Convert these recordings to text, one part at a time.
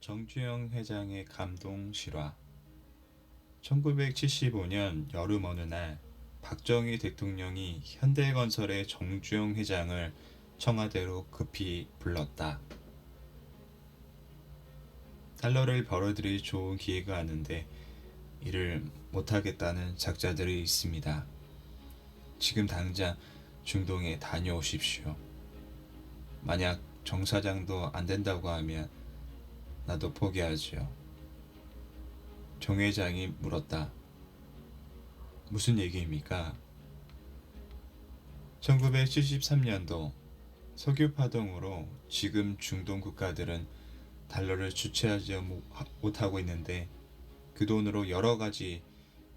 정주영 회장의 감동 실화 1975년 여름 어느 날 박정희 대통령이 현대건설의 정주영 회장을 청와대로 급히 불렀다. 달러를 벌어들일 좋은 기회가 왔는데 이를 못하겠다는 작자들이 있습니다. 지금 당장 중동에 다녀오십시오. 만약 정 사장도 안 된다고 하면 나도 포기하지요. 정 회장이 물었다. 무슨 얘기입니까? 1973년도 석유 파동으로 지금 중동 국가들은 달러를 주체하지 못- 못하고 있는데 그 돈으로 여러 가지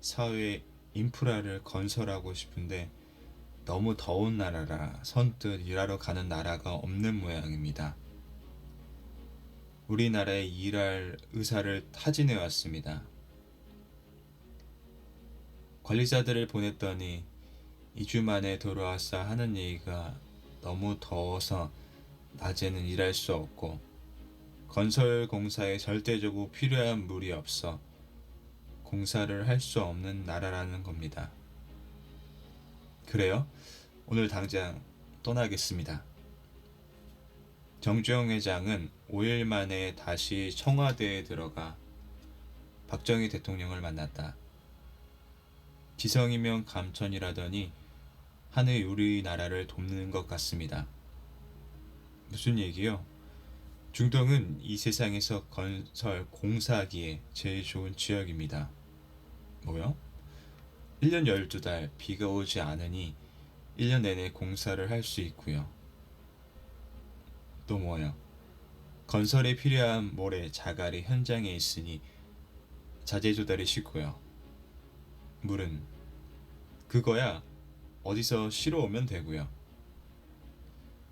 사회 인프라를 건설하고 싶은데 너무 더운 나라라 선뜻 일하러 가는 나라가 없는 모양입니다. 우리나라에 일할 의사를 타진해 왔습니다. 관리자들을 보냈더니 2주 만에 돌아왔어 하는 얘기가 너무 더워서 낮에는 일할 수 없고 건설 공사에 절대적으로 필요한 물이 없어 공사를 할 수 없는 나라라는 겁니다. 그래요? 오늘 당장 떠나겠습니다. 정주영 회장은 5일 만에 다시 청와대에 들어가 박정희 대통령을 만났다. 지성이면 감천이라더니 하늘 우리나라를 돕는 것 같습니다. 무슨 얘기요? 중동은 이 세상에서 건설 공사하기에 제일 좋은 지역입니다. 뭐요? 1년 12달 비가 오지 않으니 1년 내내 공사를 할 수 있고요. 또 뭐요? 건설에 필요한 모래, 자갈이 현장에 있으니 자재 조달이 쉽고요. 물은 그거야 어디서 실어 오면 되고요.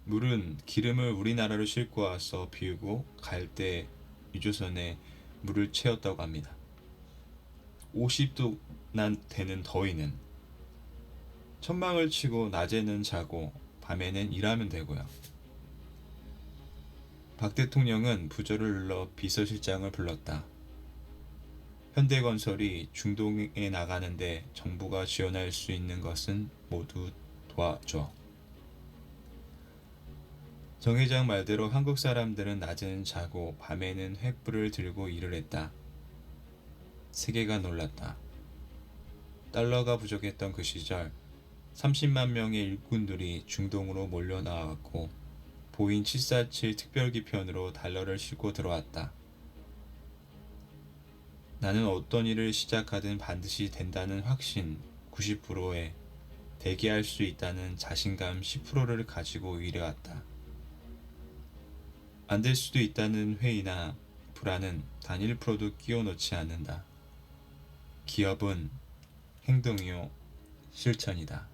물은 기름을 우리나라로 싣고 와서 비우고 갈 때 유조선에 물을 채웠다고 합니다. 50도 난 되는 더위는 천막을 치고 낮에는 자고 밤에는 일하면 되고요. 박 대통령은 부저를 눌러 비서실장을 불렀다. 현대건설이 중동에 나가는데 정부가 지원할 수 있는 것은 모두 도와줘. 정 회장 말대로 한국 사람들은 낮에는 자고 밤에는 횃불을 들고 일을 했다. 세계가 놀랐다. 달러가 부족했던 그 시절 30만 명의 일꾼들이 중동으로 몰려 나왔고 보인 747 특별기편으로 달러를 싣고 들어왔다. 나는 어떤 일을 시작하든 반드시 된다는 확신 90%에 대기할 수 있다는 자신감 10%를 가지고 일해왔다. 안 될 수도 있다는 회의나 불안은 단 1%도 끼워 넣지 않는다. 기업은 행동이요, 실천이다.